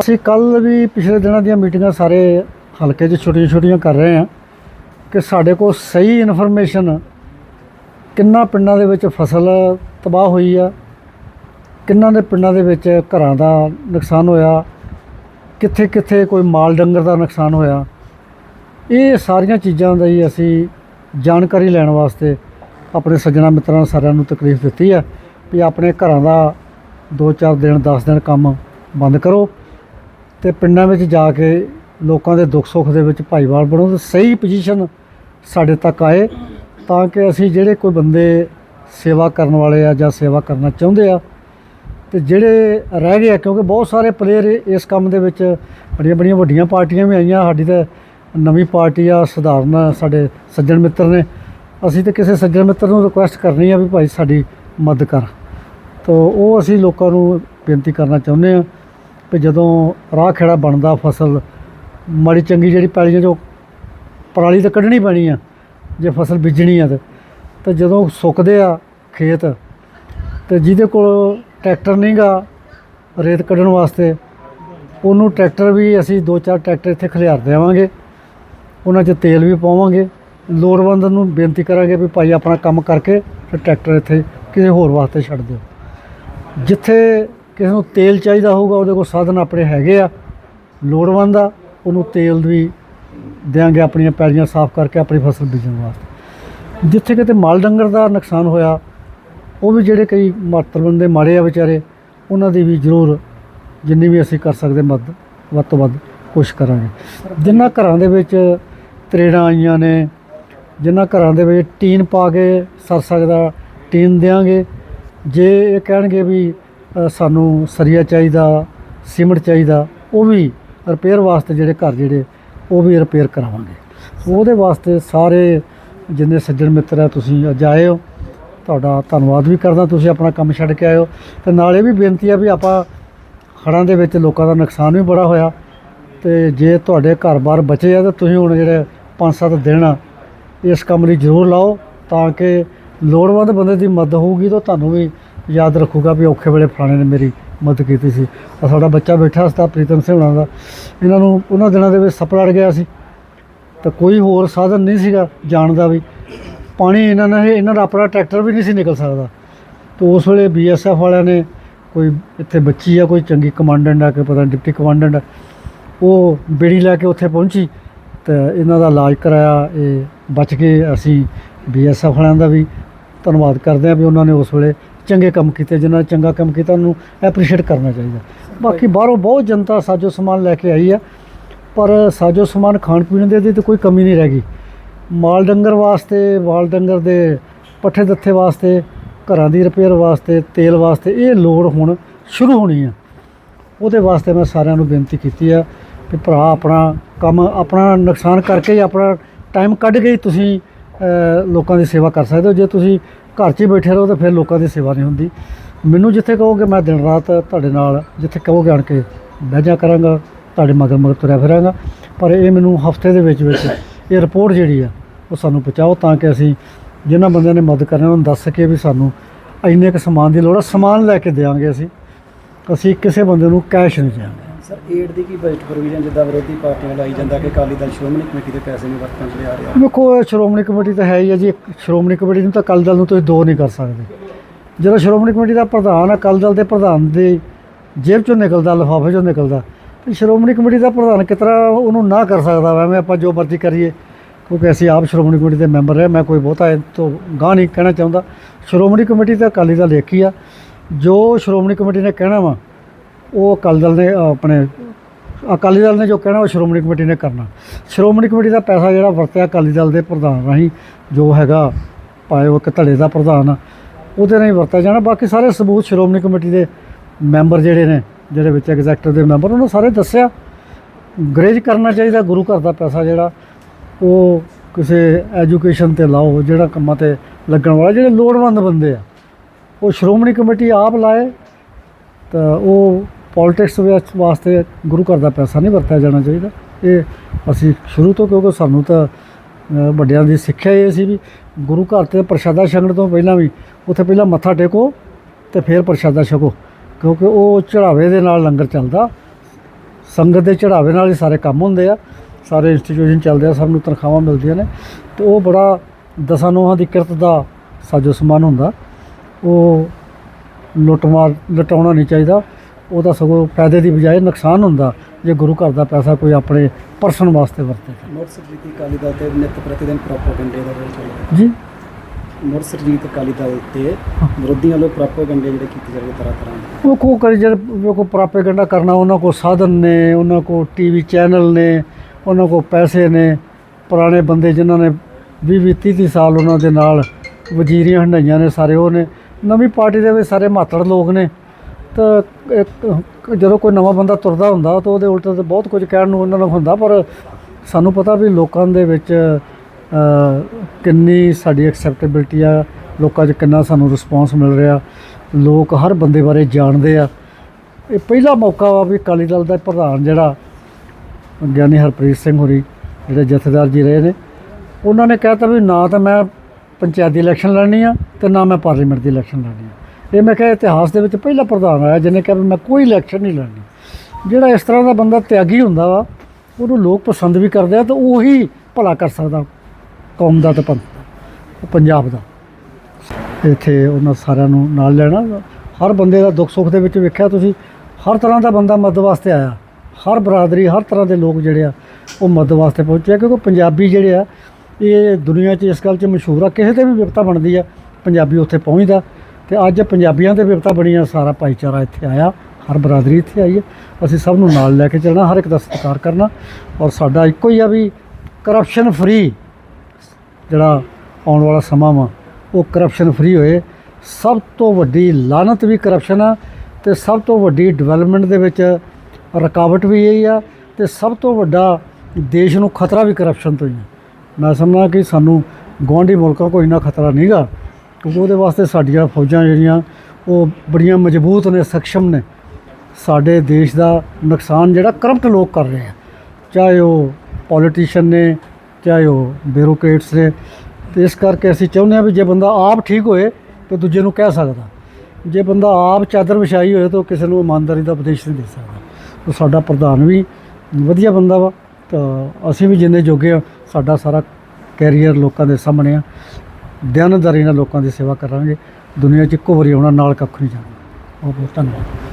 ਅਸੀਂ ਕੱਲ ਵੀ ਪਿਛਲੇ ਦਿਨਾਂ ਦੀਆਂ ਮੀਟਿੰਗਾਂ ਸਾਰੇ ਹਲਕੇ 'ਚ ਛੋਟੀਆਂ ਛੋਟੀਆਂ ਕਰ ਰਹੇ ਹਾਂ ਕਿ ਸਾਡੇ ਕੋਲ ਸਹੀ ਇਨਫੋਰਮੇਸ਼ਨ ਕਿੰਨਾ ਪਿੰਡਾਂ ਦੇ ਵਿੱਚ ਫਸਲ ਤਬਾਹ ਹੋਈ ਆ, ਕਿੰਨਾ ਦੇ ਪਿੰਡਾਂ ਦੇ ਵਿੱਚ ਘਰਾਂ ਦਾ ਨੁਕਸਾਨ ਹੋਇਆ ਕਿੱਥੇ ਕਿੱਥੇ ਕੋਈ ਮਾਲ ਡੰਗਰ ਦਾ ਨੁਕਸਾਨ ਹੋਇਆ। ਇਹ ਸਾਰੀਆਂ ਚੀਜ਼ਾਂ ਦਾ ਹੀ ਅਸੀਂ ਜਾਣਕਾਰੀ ਲੈਣ ਵਾਸਤੇ ਆਪਣੇ ਸੱਜਣਾ ਮਿੱਤਰਾਂ ਸਾਰਿਆਂ ਨੂੰ ਤਕਲੀਫ ਦਿੱਤੀ ਹੈ ਵੀ ਆਪਣੇ ਘਰਾਂ ਦਾ 2-4 ਦਿਨ 10 ਦਿਨ ਕੰਮ ਬੰਦ ਕਰੋ। ਤੇ ਪਿੰਡਾਂ ਵਿੱਚ ਜਾ ਕੇ ਲੋਕਾਂ ਦੇ ਦੁੱਖ ਸੁੱਖ ਦੇ ਵਿੱਚ ਭਾਈਵਾਲ ਬਣੋ ਤੇ ਸਹੀ ਪੋਜੀਸ਼ਨ ਸਾਡੇ ਤੱਕ ਆਏ ਤਾਂ ਕਿ ਅਸੀਂ ਜਿਹੜੇ ਕੋਈ ਬੰਦੇ ਸੇਵਾ ਕਰਨ ਵਾਲੇ ਆ ਜਾਂ ਸੇਵਾ ਕਰਨਾ ਚਾਹੁੰਦੇ ਆ ਤੇ ਜਿਹੜੇ ਰਹਿ ਗਏ ਆ, ਕਿਉਂਕਿ ਬਹੁਤ ਸਾਰੇ ਪਲੇਅਰ ਇਸ ਕੰਮ ਦੇ ਵਿੱਚ ਬੜੀਆਂ ਬੜੀਆਂ ਵੱਡੀਆਂ ਪਾਰਟੀਆਂ ਵੀ ਆਈਆਂ, ਸਾਡੀ ਤਾਂ ਨਵੀਂ ਪਾਰਟੀ ਆ, ਸਧਾਰਨ ਸਾਡੇ ਸੱਜਣ ਮਿੱਤਰ ਨੇ। ਅਸੀਂ ਤੇ ਕਿਸੇ ਸੱਜਣ ਮਿੱਤਰ ਨੂੰ ਰਿਕੁਐਸਟ ਕਰਨੀ ਆ ਵੀ ਭਾਈ ਸਾਡੀ ਮਦਦ ਕਰ। ਤੋ ਉਹ ਅਸੀਂ ਲੋਕਾਂ ਨੂੰ ਬੇਨਤੀ ਕਰਨਾ ਚਾਹੁੰਦੇ ਆ ਵੀ ਜਦੋਂ ਰਾਹ ਖੇੜਾ ਬਣਦਾ ਫਸਲ, ਮਾੜੀ ਚੰਗੀ ਜਿਹੜੀ ਪੈਲੀਆਂ ਚੋਂ ਪਰਾਲੀ ਤਾਂ ਕੱਢਣੀ ਪੈਣੀ ਆ, ਜੇ ਫਸਲ ਬੀਜਣੀ ਆ ਤੇ ਜਦੋਂ ਸੁੱਕਦੇ ਆ ਖੇਤ, ਤੇ ਜਿਹਦੇ ਕੋਲ ਟਰੈਕਟਰ ਨਹੀਂਗਾ ਰੇਤ ਕੱਢਣ ਵਾਸਤੇ, ਉਹਨੂੰ ਟਰੈਕਟਰ ਵੀ ਅਸੀਂ ਦੋ ਚਾਰ ਟਰੈਕਟਰ ਇੱਥੇ ਖਿਲਾਰ ਦੇਵਾਂਗੇ। ਉਹਨਾਂ 'ਚ ਤੇਲ ਵੀ ਪਾਵਾਂਗੇ। ਲੋੜਵੰਦ ਨੂੰ ਬੇਨਤੀ ਕਰਾਂਗੇ ਵੀ ਭਾਈ ਆਪਣਾ ਕੰਮ ਕਰਕੇ ਤੇ ਟਰੈਕਟਰ ਇੱਥੇ ਕਿਸੇ ਹੋਰ ਵਾਸਤੇ ਛੱਡ ਦਿਓ। ਜਿੱਥੇ ਕਿਸੇ ਨੂੰ ਤੇਲ ਚਾਹੀਦਾ ਹੋਊਗਾ, ਉਹਦੇ ਕੋਲ ਸਾਧਨ ਆਪਣੇ ਹੈਗੇ ਆ, ਲੋੜਵੰਦ ਆ, ਉਹਨੂੰ ਤੇਲ ਵੀ ਦਿਆਂਗੇ ਆਪਣੀਆਂ ਪੈਲੀਆਂ ਸਾਫ਼ ਕਰਕੇ ਆਪਣੀ ਫਸਲ ਬੀਜਣ ਵਾਸਤੇ। ਜਿੱਥੇ ਕਿਤੇ ਮਾਲ ਡੰਗਰ ਦਾ ਨੁਕਸਾਨ ਹੋਇਆ, ਉਹ ਵੀ ਜਿਹੜੇ ਕਈ ਮਾਤਰ ਬੰਦੇ ਮਾਰੇ ਆ ਵਿਚਾਰੇ, ਉਹਨਾਂ ਦੀ ਵੀ ਜ਼ਰੂਰ ਜਿੰਨੀ ਵੀ ਅਸੀਂ ਕਰ ਸਕਦੇ ਮਦਦ, ਵੱਧ ਤੋਂ ਵੱਧ ਕੋਸ਼ਿਸ਼ ਕਰਾਂਗੇ। ਜਿਨ੍ਹਾਂ ਘਰਾਂ ਦੇ ਵਿੱਚ ਤਰੇੜਾਂ ਆਈਆਂ ਨੇ ਜਿਨ੍ਹਾਂ ਘਰਾਂ ਦੇ ਵਿੱਚ ਟੀਨ ਪਾ ਕੇ ਸਰ ਸਕਦਾ, ਟੀਨ ਦੇਾਂਗੇ ਜੇ ਇਹ ਕਹਿਣਗੇ ਵੀ ਸਾਨੂੰ ਸਰੀਆ ਚਾਹੀਦਾ, ਸੀਮਟ ਚਾਹੀਦਾ, ਉਹ ਵੀ ਰਿਪੇਅਰ ਵਾਸਤੇ ਜਿਹੜੇ ਘਰ ਜਿਹੜੇ, ਉਹ ਵੀ ਰਿਪੇਅਰ ਕਰਾਵਾਂਗੇ। ਉਹਦੇ ਵਾਸਤੇ ਸਾਰੇ ਜਿੰਨੇ ਸੱਜਣ ਮਿੱਤਰ ਆ, ਤੁਸੀਂ ਅੱਜ ਆਏ ਹੋ। ਤੁਹਾਡਾ ਧੰਨਵਾਦ ਵੀ ਕਰਦਾ, ਤੁਸੀਂ ਆਪਣਾ ਕੰਮ ਛੱਡ ਕੇ ਆਏ ਹੋ। ਤੇ ਨਾਲ ਇਹ ਵੀ ਬੇਨਤੀ ਆ ਵੀ ਆਪਾਂ ਹੜ੍ਹਾਂ ਦੇ ਵਿੱਚ ਲੋਕਾਂ ਦਾ ਨੁਕਸਾਨ ਵੀ ਬੜਾ ਹੋਇਆ। ਤੇ ਜੇ ਤੁਹਾਡੇ ਘਰ-ਬਾਰ ਬਚੇ ਆ, ਤਾਂ ਤੁਸੀਂ ਹੁਣ ਜਿਹੜੇ 5-7 ਦਿਨ ਇਸ ਕੰਮ ਲਈ ਜ਼ਰੂਰ ਲਾਓ, ਤਾਂ ਕਿ ਲੋੜਵੰਦ ਬੰਦੇ ਦੀ ਮਦਦ ਹੋਊਗੀ, ਤਾਂ ਤੁਹਾਨੂੰ ਵੀ ਯਾਦ ਰੱਖੂਗਾ ਵੀ ਔਖੇ ਵੇਲੇ ਫਲਾਣੇ ਨੇ ਮੇਰੀ ਮਦਦ ਕੀਤੀ ਸੀ। ਆ ਸਾਡਾ ਬੱਚਾ ਬੈਠਾ ਸੀ ਤਾਂ ਪ੍ਰੀਤਮ ਸਿੰਘ ਹੋਣਾ ਦਾ। ਇਹਨਾਂ ਨੂੰ ਉਹਨਾਂ ਦਿਨਾਂ ਦੇ ਵਿੱਚ ਸੱਪ ਲੜ ਗਿਆ ਸੀ। ਤਾਂ ਕੋਈ ਹੋਰ ਸਾਧਨ ਨਹੀਂ ਸੀਗਾ ਜਾਣ ਦਾ ਵੀ। ਪਾਣੀ ਇਹਨਾਂ ਨੇ, ਇਹਨਾਂ ਦਾ ਆਪਣਾ ਟਰੈਕਟਰ ਵੀ ਨਹੀਂ ਸੀ ਨਿਕਲ ਸਕਦਾ। ਤੇ ਉਸ ਵੇਲੇ ਬੀਐਸਐਫ ਵਾਲਿਆਂ ਨੇ ਕੋਈ ਇੱਥੇ ਬੱਚੀ ਆ, ਕੋਈ ਚੰਗੀ ਕਮਾਂਡੈਂਟ ਆ ਕਿ ਪਤਾ ਡਿਪਟੀ ਕਮਾਂਡੈਂਟ ਉਹ ਬੇੜੀ ਲੈ ਕੇ ਉੱਥੇ ਪਹੁੰਚੀ। ਤੇ ਇਹਨਾਂ ਦਾ ਇਲਾਜ ਕਰਾਇਆ, ਇਹ ਬਚ ਕੇ ਅਸੀਂ ਬੀਐਸਐਫ ਵਾਲਿਆਂ ਦਾ ਵੀ ਧੰਨਵਾਦ ਕਰਦੇ ਹਾਂ ਵੀ ਉਹਨਾਂ ਨੇ ਉਸ ਵੇਲੇ ਚੰਗੇ ਕੰਮ ਕੀਤੇ ਜਿਨ੍ਹਾਂ ਨੇ ਚੰਗਾ ਕੰਮ ਕੀਤਾ, ਉਹਨੂੰ ਐਪਰੀਸ਼ੀਏਟ ਕਰਨਾ ਚਾਹੀਦਾ। ਬਾਕੀ ਬਾਹਰੋਂ ਬਹੁਤ ਜਨਤਾ ਸਾਜੋ ਸਮਾਨ ਲੈ ਕੇ ਆਈ ਆ, ਪਰ ਸਾਜੋ ਸਮਾਨ ਖਾਣ ਪੀਣ ਦੇ ਦੀ ਤਾਂ ਕੋਈ ਕਮੀ ਨਹੀਂ ਰਹਿ ਗਈ। ਮਾਲ ਡੰਗਰ ਵਾਸਤੇ, ਵਾਲ ਡੰਗਰ ਦੇ ਪੱਠੇ ਦੱਥੇ ਵਾਸਤੇ, ਘਰਾਂ ਦੀ ਰਿਪੇਅਰ ਵਾਸਤੇ, ਤੇਲ ਵਾਸਤੇ ਇਹ ਲੋੜ ਹੁਣ ਸ਼ੁਰੂ ਹੋਣੀ ਆ। ਉਹਦੇ ਵਾਸਤੇ ਮੈਂ ਸਾਰਿਆਂ ਨੂੰ ਬੇਨਤੀ ਕੀਤੀ ਆ ਕਿ ਭਰਾ ਆਪਣਾ ਕੰਮ ਆਪਣਾ ਨੁਕਸਾਨ ਕਰਕੇ ਹੀ ਆਪਣਾ ਟਾਈਮ ਕੱਢ ਕੇ ਹੀ ਤੁਸੀਂ ਲੋਕਾਂ ਦੀ ਸੇਵਾ ਕਰ ਸਕਦੇ ਹੋ। ਜੇ ਤੁਸੀਂ ਘਰ 'ਚ ਹੀ ਬੈਠੇ ਰਹੋ ਤਾਂ ਫਿਰ ਲੋਕਾਂ ਦੀ ਸੇਵਾ ਨਹੀਂ ਹੁੰਦੀ। ਮੈਨੂੰ ਜਿੱਥੇ ਕਹੋਗੇ ਮੈਂ ਦਿਨ ਰਾਤ ਤੁਹਾਡੇ ਨਾਲ, ਜਿੱਥੇ ਕਹੋਗੇ ਆਣ ਕੇ ਬਹਿ ਜਾ ਕਰਾਂਗਾ, ਤੁਹਾਡੇ ਮਗਰ ਮਗਰ ਤੁਰਿਆ ਫਿਰਾਂਗਾ। ਪਰ ਇਹ ਮੈਨੂੰ ਹਫ਼ਤੇ ਦੇ ਵਿੱਚ ਵਿੱਚ ਇਹ ਰਿਪੋਰਟ ਜਿਹੜੀ ਆ, ਉਹ ਸਾਨੂੰ ਪਹੁੰਚਾਓ ਤਾਂ ਕਿ ਅਸੀਂ ਜਿਨ੍ਹਾਂ ਬੰਦਿਆਂ ਨੇ ਮਦਦ ਕਰਨੀ, ਉਹਨਾਂ ਨੂੰ ਦੱਸ ਸਕੀਏ ਵੀ ਸਾਨੂੰ ਇੰਨੇ ਕੁ ਸਮਾਨ ਦੀ ਲੋੜ ਆ। ਸਮਾਨ ਲੈ ਕੇ ਦੇਵਾਂਗੇ ਅਸੀਂ। ਅਸੀਂ ਕਿਸੇ ਬੰਦੇ ਨੂੰ ਕੈਸ਼ ਨਹੀਂ ਦੇਵਾਂਗੇ ਸਰ ਏਡ ਦੀ ਕੀ ਬਜਟ ਪ੍ਰੋਵੀਜ਼ਨ ਜਿੱਦਾਂ ਵਿਰੋਧੀ ਪਾਰਟੀਆਂ ਲਾਈ ਜਾਂਦਾ ਕਿ ਅਕਾਲੀ ਦਲ ਸ਼੍ਰੋਮਣੀ ਕਮੇਟੀ ਦੇ ਪੈਸੇ ਨਹੀਂ ਵਰਤਣ ਚ ਲਿਆ ਰਿਹਾ? ਵੇਖੋ ਇਹ ਸ਼੍ਰੋਮਣੀ ਕਮੇਟੀ ਤਾਂ ਹੈ ਹੀ ਹੈ ਜੀ। ਇੱਕ ਸ਼੍ਰੋਮਣੀ ਕਮੇਟੀ ਨੂੰ ਤਾਂ ਅਕਾਲੀ ਦਲ ਨੂੰ ਤੁਸੀਂ ਦੋ ਨਹੀਂ ਕਰ ਸਕਦੇ। ਜਦੋਂ ਸ਼੍ਰੋਮਣੀ ਕਮੇਟੀ ਦਾ ਪ੍ਰਧਾਨ ਅਕਾਲੀ ਦਲ ਦੇ ਪ੍ਰਧਾਨ ਦੇ ਜੇਬ ਚੋਂ ਨਿਕਲਦਾ, ਲਿਫਾਫੇ ਚੋਂ ਨਿਕਲਦਾ, ਤੇ ਸ਼੍ਰੋਮਣੀ ਕਮੇਟੀ ਦਾ ਪ੍ਰਧਾਨ ਕਿਸ ਤਰ੍ਹਾਂ ਉਹਨੂੰ ਨਾ ਕਰ ਸਕਦਾ ਵਾ? ਐਵੇਂ ਆਪਾਂ ਜੋ ਮਰਜ਼ੀ ਕਰੀਏ। ਕਿਉਂਕਿ ਅਸੀਂ ਆਪ ਸ਼੍ਰੋਮਣੀ ਕਮੇਟੀ ਦੇ ਮੈਂਬਰ ਹੈ, ਮੈਂ ਕੋਈ ਬਹੁਤਾ ਇਹ ਤੋਂ ਗਾਹ ਨਹੀਂ ਕਹਿਣਾ ਚਾਹੁੰਦਾ। ਸ਼੍ਰੋਮਣੀ ਕਮੇਟੀ ਤਾਂ ਅਕਾਲੀ ਦਲ ਇੱਕ ਹੀ ਆ। ਜੋ ਸ਼੍ਰੋਮਣੀ ਕਮੇਟੀ ਨੇ ਕਹਿਣਾ ਵਾ ਉਹ ਅਕਾਲੀ ਦਲ ਨੇ ਅ, ਆਪਣੇ ਅਕਾਲੀ ਦਲ ਨੇ ਜੋ ਕਹਿਣਾ ਉਹ ਸ਼੍ਰੋਮਣੀ ਕਮੇਟੀ ਨੇ ਕਰਨਾ। ਸ਼੍ਰੋਮਣੀ ਕਮੇਟੀ ਦਾ ਪੈਸਾ ਜਿਹੜਾ ਵਰਤਿਆ ਅਕਾਲੀ ਦਲ ਦੇ ਪ੍ਰਧਾਨ ਰਾਹੀਂ ਜੋ ਹੈਗਾ ਭਾਵੇਂ ਉਹ ਇੱਕ ਧੜੇ ਦਾ ਪ੍ਰਧਾਨ ਆ ਉਹਦੇ ਰਾਹੀਂ ਵਰਤਿਆ ਜਾਣਾ। ਬਾਕੀ ਸਾਰੇ ਸਬੂਤ ਸ਼੍ਰੋਮਣੀ ਕਮੇਟੀ ਦੇ ਮੈਂਬਰ ਜਿਹੜੇ ਨੇ ਜਿਹੜੇ ਵਿੱਚ ਐਗਜ਼ੈਕਟਿਵ ਦੇ ਮੈਂਬਰ ਉਹਨਾਂ ਸਾਰੇ ਦੱਸਿਆ। ਗਰੇਜ ਕਰਨਾ ਚਾਹੀਦਾ ਗੁਰੂ ਘਰ ਦਾ ਪੈਸਾ ਜਿਹੜਾ ਉਹ ਕਿਸੇ ਐਜੂਕੇਸ਼ਨ ਤੇ ਲਾਓ ਜਿਹੜਾ ਕੰਮਾਂ ਤੇ ਲੱਗਣ ਵਾਲਾ ਜਿਹੜੇ ਲੋੜਵੰਦ ਬੰਦੇ ਆ। ਉਹ ਸ਼੍ਰੋਮਣੀ ਕਮੇਟੀ ਆਪ ਲਾਏ ਤਾਂ ਉਹ ਪੋਲਿਟਿਕਸ ਵਿੱਚ ਵਾਸਤੇ ਗੁਰੂ ਘਰ ਦਾ ਪੈਸਾ ਨਹੀਂ ਵਰਤਿਆ ਜਾਣਾ ਚਾਹੀਦਾ। ਇਹ ਅਸੀਂ ਸ਼ੁਰੂ ਤੋਂ ਕਿਉਂਕਿ ਸਾਨੂੰ ਤਾਂ ਵੱਡਿਆਂ ਦੀ ਸਿੱਖਿਆ ਇਹ ਸੀ ਵੀ ਗੁਰੂ ਘਰ ਤੇ ਪ੍ਰਸ਼ਾਦਾ ਛਕਣ ਤੋਂ ਪਹਿਲਾਂ ਵੀ ਉੱਥੇ ਪਹਿਲਾਂ ਮੱਥਾ ਟੇਕੋ ਤੇ ਫਿਰ ਪ੍ਰਸ਼ਾਦਾ ਛਕੋ, ਕਿਉਂਕਿ ਉਹ ਚੜਾਵੇ ਦੇ ਨਾਲ ਲੰਗਰ ਚੱਲਦਾ। ਸੰਗਤ ਦੇ ਚੜਾਵੇ ਨਾਲ ਹੀ ਸਾਰੇ ਕੰਮ ਹੁੰਦੇ ਆ, ਸਾਰੇ ਇੰਸਟੀਟਿਊਸ਼ਨ ਚੱਲਦੇ ਆ, ਸਭ ਨੂੰ ਤਨਖਾਹਾਂ ਮਿਲਦੀਆਂ ਨੇ। ਤੇ ਉਹ ਬੜਾ ਦਸਾਂ ਨੋਹਾਂ ਦੀ ਕਿਰਤ ਦਾ ਸਾਜੋ ਸਮਾਨ ਹੁੰਦਾ। ਉਹ ਲੁੱਟਮਾਰ, ਲਟਾਉਣਾ ਨਹੀਂ ਚਾਹੀਦਾ। ਉਹਦਾ ਸਗੋਂ ਫਾਇਦੇ ਦੀ ਬਜਾਏ ਨੁਕਸਾਨ ਹੁੰਦਾ ਜੇ ਗੁਰੂ ਘਰ ਦਾ ਪੈਸਾ ਕੋਈ ਆਪਣੇ ਪਰਸਨ ਵਾਸਤੇ ਵਰਤੇ ਮੁੜ ਸਰਜੀਤ ਅਕਾਲੀ ਦਲ ਤੇ ਨਿਤ ਪ੍ਰਤੀ ਦਿਨ ਪ੍ਰੋਪੋਗੰਡੇ ਦਾ ਰੋਲ ਚੱਲਦਾ ਜੀ। ਮੁੜ ਸਰਜੀਤ ਅਕਾਲੀ ਦਲ ਤੇ ਵਿਰੋਧੀਆਂ ਵੱਲੋਂ ਪ੍ਰੋਪੋਗੰਡੇ ਜਿਹੜੇ ਕੀਤੇ ਜਾਂਦੇ ਤਰ੍ਹਾਂ ਤਰ੍ਹਾਂ ਦੇ। ਉਹ ਕੋ ਕਰੀ ਜਿਹੜੇ ਕੋ ਪ੍ਰਾਪੇਗੰਡਾ ਕਰਨਾ ਉਹਨਾਂ ਕੋ ਸਾਧਨ ਨੇ ਉਹਨਾਂ ਕੋ ਟੀਵੀ ਚੈਨਲ ਨੇ ਉਹਨਾਂ ਕੋ ਪੈਸੇ ਨੇ ਪੁਰਾਣੇ ਬੰਦੇ ਜਿਨ੍ਹਾਂ ਨੇ 20 20 30 30 ਸਾਲ ਉਹਨਾਂ ਦੇ ਨਾਲ ਵਜ਼ੀਰੀਆਂ ਹੰਡਾਈਆਂ ਨੇ ਸਾਰੇ ਉਹ ਨੇ। ਨਵੀਂ ਪਾਰਟੀ ਦੇ ਵਿੱਚ ਸਾਰੇ ਮਾਤੜ ਲੋਕ ਨੇ। ਤਾਂ ਇੱਕ ਜਦੋਂ ਕੋਈ ਨਵਾਂ ਬੰਦਾ ਤੁਰਦਾ ਹੁੰਦਾ ਤਾਂ ਉਹਦੇ ਉਲਟ ਤੇ ਬਹੁਤ ਕੁਝ ਕਹਿਣ ਨੂੰ ਉਹਨਾਂ ਨੂੰ ਹੁੰਦਾ ਪਰ ਸਾਨੂੰ ਪਤਾ ਵੀ ਲੋਕਾਂ ਦੇ ਵਿੱਚ ਅ, ਕਿੰਨੀ ਸਾਡੀ ਐਕਸੈਪਟੇਬਿਲਟੀ ਆ ਲੋਕਾਂ 'ਚ ਕਿੰਨਾ ਸਾਨੂੰ ਰਿਸਪੌਂਸ ਮਿਲ ਰਿਹਾ ਲੋਕ ਹਰ ਬੰਦੇ ਬਾਰੇ ਜਾਣਦੇ ਆ। ਇਹ ਪਹਿਲਾ ਮੌਕਾ ਵਾ ਵੀ ਅਕਾਲੀ ਦਲ ਦਾ ਪ੍ਰਧਾਨ ਜਿਹੜਾ ਗਿਆਨੀ ਹਰਪ੍ਰੀਤ ਸਿੰਘ ਹੋਰੀ ਜਿਹੜੇ ਜਥੇਦਾਰ ਜੀ ਰਹੇ ਨੇ ਉਹਨਾਂ ਨੇ ਕਹਿਤਾ ਵੀ ਨਾ ਤਾਂ ਮੈਂ ਪੰਚਾਇਤ ਦੀ ਇਲੈਕਸ਼ਨ ਲੜਨੀ ਆ ਤੇ ਨਾ ਮੈਂ ਪਾਰਲੀਮੈਂਟ ਦੀ ਇਲੈਕਸ਼ਨ ਲੜਨੀ ਆ। ਇਹ ਮੈਂ ਕਿਹਾ ਇਤਿਹਾਸ ਦੇ ਵਿੱਚ ਪਹਿਲਾ ਪ੍ਰਧਾਨ ਆਇਆ ਜਿਹਨੇ ਕਿਹਾ ਵੀ ਮੈਂ ਕੋਈ ਇਲੈਕਸ਼ਨ ਨਹੀਂ ਲੜਨੀ। ਜਿਹੜਾ ਇਸ ਤਰ੍ਹਾਂ ਦਾ ਬੰਦਾ ਤਿਆਗੀ ਹੁੰਦਾ ਵਾ ਉਹਨੂੰ ਲੋਕ ਪਸੰਦ ਵੀ ਕਰਦੇ ਆ ਤੇ ਉਹੀ ਭਲਾ ਕਰ ਸਕਦਾ ਕੌਮ ਦਾ ਤੇ ਪੰਥ ਦਾ, ਪੰਜਾਬ ਦਾ। ਇੱਥੇ ਉਹਨਾਂ ਸਾਰਿਆਂ ਨੂੰ ਨਾਲ ਲੈਣਾ। ਹਰ ਬੰਦੇ ਦਾ ਦੁੱਖ ਸੁੱਖ ਦੇ ਵਿੱਚ ਵੇਖਿਆ ਤੁਸੀਂ ਹਰ ਤਰ੍ਹਾਂ ਦਾ ਬੰਦਾ ਮਦਦ ਵਾਸਤੇ ਆਇਆ। ਹਰ ਬਰਾਦਰੀ ਹਰ ਤਰ੍ਹਾਂ ਦੇ ਲੋਕ ਜਿਹੜੇ ਆ ਉਹ ਮਦਦ ਵਾਸਤੇ ਪਹੁੰਚੇ ਕਿਉਂਕਿ ਪੰਜਾਬੀ ਜਿਹੜੇ ਆ ਇਹ ਦੁਨੀਆ 'ਚ ਇਸ ਗੱਲ 'ਚ ਮਸ਼ਹੂਰ ਆ ਕਿਸੇ ਤੇ ਵੀ ਵਿਪਤਾ ਬਣਦੀ ਆ ਪੰਜਾਬੀ ਉੱਥੇ ਪਹੁੰਚਦਾ। ਤੇ ਅੱਜ ਪੰਜਾਬੀਆਂ ਦੇ ਵਿਪਤਾ ਬਣੀ ਸਾਰਾ ਭਾਈਚਾਰਾ ਇੱਥੇ ਆਇਆ, ਹਰ ਬਰਾਦਰੀ ਇੱਥੇ ਆਈ ਹੈ। ਅਸੀਂ ਸਭ ਨੂੰ ਨਾਲ ਲੈ ਕੇ ਚੱਲਣਾ, ਹਰ ਇੱਕ ਦਾ ਸਤਿਕਾਰ ਕਰਨਾ ਔਰ ਸਾਡਾ ਇੱਕੋ ਹੀ ਆ ਵੀ ਕਰਪਸ਼ਨ ਫਰੀ ਜਿਹੜਾ ਆਉਣ ਵਾਲਾ ਸਮਾਂ ਵਾ, ਉਹ ਕਰਪਸ਼ਨ ਫਰੀ ਹੋਏ। ਸਭ ਤੋਂ ਵੱਡੀ ਲਾਨਤ ਵੀ ਕਰਪਸ਼ਨ ਆ ਤੇ ਸਭ ਤੋਂ ਵੱਡੀ ਡਿਵੈਲਪਮੈਂਟ ਦੇ ਵਿੱਚ ਰੁਕਾਵਟ ਵੀ ਇਹੀ ਆ ਤੇ ਸਭ ਤੋਂ ਵੱਡਾ ਦੇਸ਼ ਨੂੰ ਖਤਰਾ ਵੀ ਕਰਪਸ਼ਨ ਤੋਂ ਹੀ ਆ। ਮੈਂ ਸਮਝਦਾ ਕਿ ਸਾਨੂੰ ਗੁਆਂਢੀ ਮੁਲਕਾਂ ਕੋਈ ਇੰਨਾ ਖਤਰਾ ਨਹੀਂਗਾ ਕਿਉਂਕਿ ਉਹਦੇ ਵਾਸਤੇ ਸਾਡੀਆਂ ਫੌਜਾਂ ਜਿਹੜੀਆਂ, ਉਹ ਬੜੀਆਂ ਮਜ਼ਬੂਤ ਨੇ ਸક્ષਮ ਨੇ। ਸਾਡੇ ਦੇਸ਼ ਦਾ ਨੁਕਸਾਨ ਜਿਹੜਾ ਕਰਪਟ ਲੋਕ ਕਰ ਰਹੇ ਆ। ਚਾਹੇ ਉਹ ਪੋਲੀਟੀਸ਼ੀਅਨ ਨੇ, ਚਾਹੇ ਉਹ ਬਿਊਰੋਕ੍ਰੇਟਸ ਨੇ। ਤੇ ਇਸ ਕਰਕੇ ਅਸੀਂ ਚਾਹੁੰਦੇ ਹਾਂ ਵੀ ਜੇ ਬੰਦਾ ਆਪ ਠੀਕ ਹੋਏ, ਤਾਂ ਦੂਜੇ ਨੂੰ ਕਹਿ ਸਕਦਾ। ਜੇ ਬੰਦਾ ਆਪ ਚਾਦਰ ਵਿਛਾਈ ਹੋਏ, ਤਾਂ ਉਹ ਕਿਸੇ ਨੂੰ ਇਮਾਨਦਾਰੀ ਦਾ ਉਪਦੇਸ਼ ਨਹੀਂ ਦੇ ਸਕਦਾ। ਤਾਂ ਸਾਡਾ ਪ੍ਰਧਾਨ ਵੀ ਵਧੀਆ ਬੰਦਾ ਵਾ, ਤਾਂ ਅਸੀਂ ਵੀ ਜਿੰਨੇ ਜੋਗੇ ਆ, ਸਾਡਾ ਸਾਰਾ ਕੈਰੀਅਰ ਲੋਕਾਂ ਦੇ ਸਾਹਮਣੇ ਆ। ਦਿਆਨਤਦਾਰੀ ਨਾਲ ਲੋਕਾਂ ਦੀ ਸੇਵਾ ਕਰਾਂਗੇ। ਦੁਨੀਆ 'ਚ ਇੱਕੋ ਵਾਰੀ ਆਉਣਾ ਨਾਲ ਕੱਖ ਨਹੀਂ ਜਾਣਾ। ਬਹੁਤ ਬਹੁਤ ਧੰਨਵਾਦ।